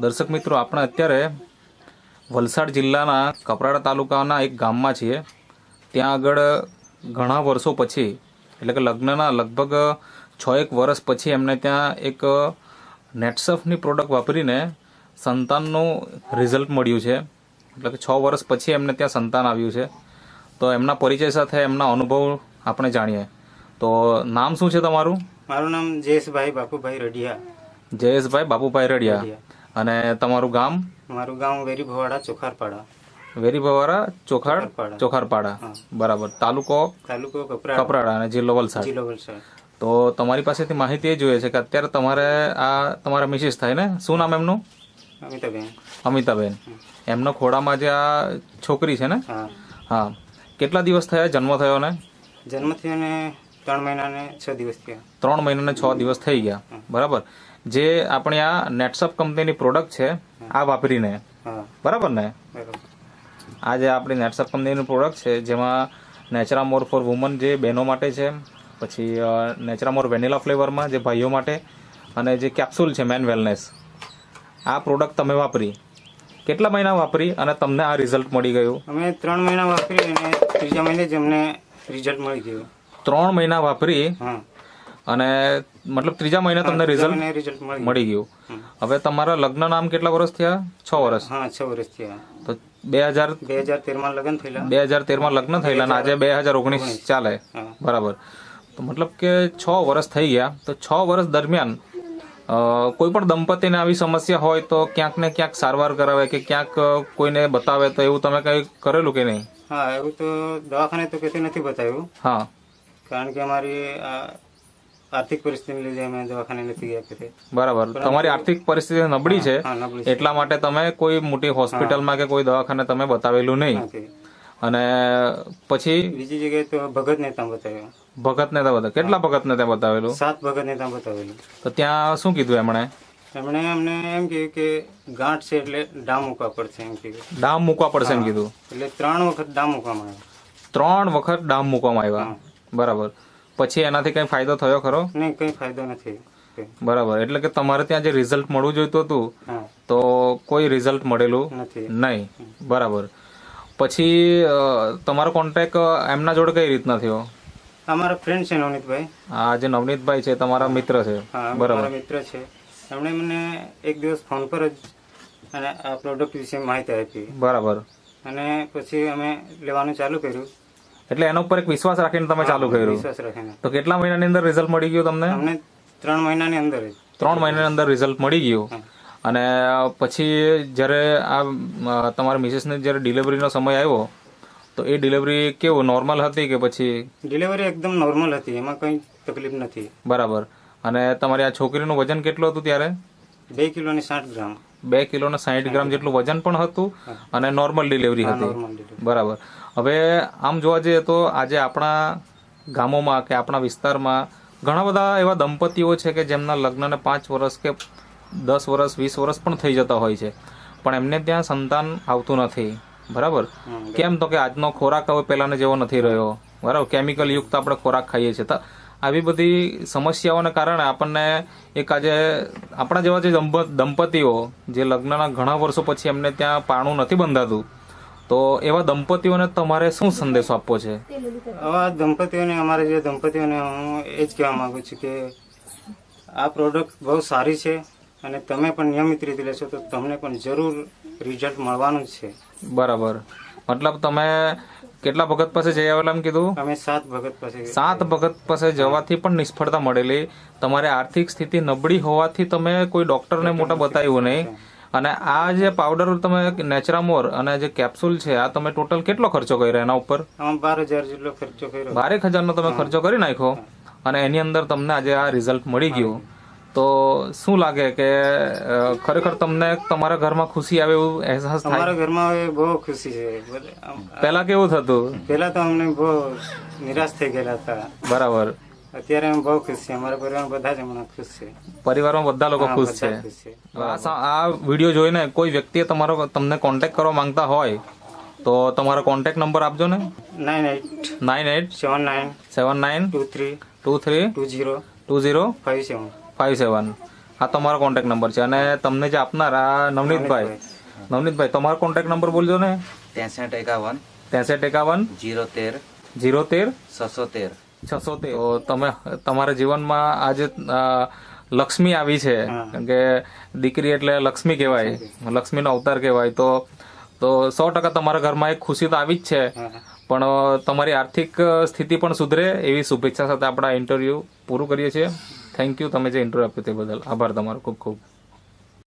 દર્શક મિત્રો આપણે અત્યારે વલસાડ જિલ્લાના કપરાડા તાલુકાના એક ગામમાં છીએ. ત્યાં આગળ ઘણા વર્ષો પછી એટલે કે લગ્નના લગભગ છ એક વર્ષ પછી એમને ત્યાં એક નેટસફની પ્રોડક્ટ વાપરીને સંતાનનું રિઝલ્ટ મળ્યું છે. એટલે કે છ વર્ષ પછી એમને ત્યાં સંતાન આવ્યું છે. તો એમના પરિચય સાથે એમના અનુભવ આપણે જાણીએ. તો નામ શું છે તમારું? મારું નામ જયેશભાઈ બાપુભાઈ રડિયા જયેશભાઈ બાપુભાઈ રડિયા અને તમારું ગામ? મારું ગામ વેરી ભવાડા ચોખારપાડા. વેરી ભવારા ચોખાડ ચોખારપાડા. બરાબર. તાલુકો? તાલુકો કપરાડા. અને જિલ્લો વલસાડ. જિલ્લો વલસાડ. તો તમારી પાસેથી માહિતી એ જોઈએ છે કે અત્યારે તમારે આ તમારા મિસિસ થાય ને? શું નામ એમનું? અમિતાબેન. અમિતાબેન. એમનો ખોડામાં જે આ છોકરી છે ને? હા. કેટલા દિવસ થયા? જન્મ થયો ને? જન્મ થયો ને ત્રણ મહિના ને છ દિવસ થયા. ત્રણ મહિનાને છ દિવસ થઈ ગયા. બરાબર. જે આપણી આ નેટસપ કંપનીની પ્રોડક્ટ છે આ વાપરીને. બરાબર ને? આ જે આપણી નેટસપ કંપનીની પ્રોડક્ટ છે જેમાં નેચરામોર ફોર વુમન જે બહેનો માટે છે પછી નેચરામોર વેનીલા ફ્લેવરમાં જે ભાઈઓ માટે અને જે કેપ્સ્યુલ છે મેન વેલનેસ આ પ્રોડક્ટ તમે વાપરી. કેટલા મહિના વાપરી અને તમને આ રિઝલ્ટ મળી ગયું? અમે ત્રણ મહિના વાપરી અને ત્રીજા મહિને જ અમને રિઝલ્ટ મળી ગયું. ત્રણ મહિના વાપરી? અને મતલબ ત્રીજા મહિને તમને રિઝલ્ટ મળી ગયું. હવે તમારા લગ્ન નામ કેટલા વર્ષ થયા? છ વર્ષ. હા છ વર્ષ થયા. તો બે હજાર બે હજાર તેરમાં લગ્ન થયેલા. બે હજાર તેરમાં લગ્ન થયેલા અને આજે બે હજાર ઓગણીસ ચાલે. બરાબર. તો મતલબ કે છ વર્ષ થઈ ગયા. તો છ વર્ષ દરમિયાન કોઈ પણ દંપતીને આવી સમસ્યા હોય તો ક્યાંક ને ક્યાંક સારવાર કરાવે કે ક્યાંક કોઈને બતાવે તો એવું તમે કંઈ કરેલું કે નહીં? હા એવું તો દવાખાને તો કશું નથી બતાવ્યું. હા. કારણ કે અમારી આર્થિક પરિસ્થિતિને લીધે અમે દવાખાને નથી ગયા કે બરાબર. તમારી આર્થિક પરિસ્થિતિ નબળી છે. એટલા માટે તમે કોઈ મોટી હોસ્પિટલમાં કે કોઈ દવાખાને તમે બતાવેલું નહીં. અને પછી? બીજી જગ્યાએ તો ભગતને ત્યાં બતાવ્યો. ભગતને ત્યાં બતા કેટલા ભગતને ત્યાં બતાવેલું? સાત ભગતને ત્યાં બતાવેલું. તો ત્યાં શું કીધું એમણે? એમણે અમને એમ કીધું કે ગાંઠ છે એટલે ડામ મૂકવા પડશે એમ કીધું. ડામ મૂકવા પડશે એમ કીધું. એટલે ત્રણ વખત ડામ મૂકવામાં આવ્યો. ત્રણ વખત ડામ મૂકવામાં આવ્યા. બરાબર. પછી એનાથી કઈ ફાયદો થયો ખરો? નહીં કંઈ ફાયદો નથી. બરાબર. એટલે કે તમારે ત્યાં જે રિઝલ્ટ મળવું જોઈતું હતું તો કોઈ રિઝલ્ટ મળેલું નથી. નહીં. બરાબર. પછી તમારો કોન્ટેક એમના જોડે કઈ રીતના થયો? અમારા ફ્રેન્ડ છે નવનીતભાઈ. આ જે નવનીતભાઈ છે તમારા મિત્ર છે. બરાબર. મિત્ર છે. એમણે મને એક દિવસ ફોન પર જ અને આ પ્રોડક્ટ વિશે માહિતી આપી. બરાબર. અને પછી અમે લેવાનું ચાલુ કર્યું. એટલે એના ઉપર એક વિશ્વાસ રાખીને તમે ચાલુ કર્યું. વિશ્વાસ રાખીને. તો કેટલા મહિનાની અંદર રિઝલ્ટ મળી ગયું તમને? અમને ત્રણ મહિનાની અંદર જ. ત્રણ મહિનાની અંદર રિઝલ્ટ મળી ગયું. અને પછી જ્યારે આ તમારા મિસિસને જ્યારે ડિલિવરીનો સમય આવ્યો તો એ ડિલિવરી કેવું નોર્મલ હતી કે પછી? ડિલિવરી એકદમ નોર્મલ હતી એમાં કંઈ તકલીફ નથી. બરાબર. અને તમારી આ છોકરીનું વજન કેટલું હતું ત્યારે? બે કિલો ને સાઠ ગ્રામ. બે કિલો ને સાહીઠ ગ્રામ જેટલું વજન પણ હતું અને નોર્મલ ડિલિવરી હતી. બરાબર. હવે આમ જોવા જઈએ તો આજે આપણા ગામોમાં કે આપણા વિસ્તારમાં ઘણા બધા એવા દંપતીઓ છે કે જેમના લગ્નને પાંચ વર્ષ કે દસ વર્ષ વીસ વર્ષ પણ થઈ જતા હોય છે. પણ એમને ત્યાં સંતાન આવતું નથી. બરાબર? કેમ તો કે આજનો ખોરાક હવે પહેલાંના જેવો નથી રહ્યો. બરાબર? કેમિકલ યુક્ત આપણે ખોરાક ખાઈએ છીએ. તો આવી બધી સમસ્યાઓને કારણે આપણને એક આજે આપણા જેવા જે દંપ- દંપતીઓ જે લગ્નના ઘણા વર્ષો પછી એમને ત્યાં પાણું નથી બંધાતું તો એવા દંપતીઓને તમારે શું સંદેશો આપવો છે? આવા દંપતીઓને અમારે જે દંપતીઓને હું એ જ કહેવા માગું છું કે આ પ્રોડક્ટ બહુ સારી છે અને તમે પણ નિયમિત રીતે લેશો તો તમને પણ જરૂર રિઝલ્ટ મળવાનું છે. બરાબર. મતલબ તમે કેટલા ભગત પાસે જઈ આવેલા એમ કીધું? અમે સાત ભગત પાસે સાત ભગત પાસે જવાથી પણ નિષ્ફળતા મળેલી. તમારે આર્થિક સ્થિતિ નબળી હોવાથી તમે કોઈ ડોક્ટરને મોટા બતાવ્યું નહીં. અને આ જે પાવડર તમે નેચરામોર અને જે કેપ્સ્યુલ છે આ તમે ટોટલ કેટલો ખર્ચો કર્યો એના ઉપર? બાર હજાર જેટલો ખર્ચો કર્યો. બારેક હજારનો તમે ખર્ચો કરી નાખ્યો. અને એની અંદર તમને આજે આ રિઝલ્ટ મળી ગયું. તો શું લાગે કે ખરેખર તમને તમારા ઘરમાં ખુશી આવે એવું અહેસાસ થાય? અમારા ઘરમાં હવે બહુ ખુશી છે. પહેલા કેવું થતું? પહેલા તો અમને બહુ નિરાશ થઈ ગયેલા હતા. બરાબર. અત્યારે અમે બહુ ખુશ છે અમારા પરિવાર બધા જ હમણાં ખુશ છે. પરિવારમાં બધા લોકો ખુશ છે. આ વીડિયો જોઈને કોઈ વ્યક્તિએ તમારો તમને કોન્ટેક્ટ કરવા માંગતા હોય તો તમારો કોન્ટેક્ટ નંબર આપજો ને. Nine eight nine eight seven nine seven nine two three two three two zero two zero five seven five seven આ તમારો કોન્ટેક્ટ નંબર છે. અને તમને જે આપનાર આ નવનીતભાઈ નવનીતભાઈ તમારો કોન્ટેક્ટ નંબર બોલજો ને. ત્રેસઠ એકાવન ત્રેસઠ એકાવન જીરો તેર જીરો તેર છસો તેર છસો તેર તો તમે તમારા જીવનમાં આજે લક્ષ્મી આવી છે. કેમ કે દીકરી એટલે લક્ષ્મી કહેવાય લક્ષ્મીનો અવતાર કહેવાય તો તો સો ટકા તમારા ઘરમાં એક ખુશી તો આવી જ છે. પણ તમારી આર્થિક સ્થિતિ પણ સુધરે એવી શુભેચ્છા સાથે આપણા ઇન્ટરવ્યુ પૂરું કરીએ છીએ. થેન્ક યુ તમે જે ઇન્ટરવ્યુ આપ્યું તે બદલ આભાર તમારો ખૂબ ખૂબ.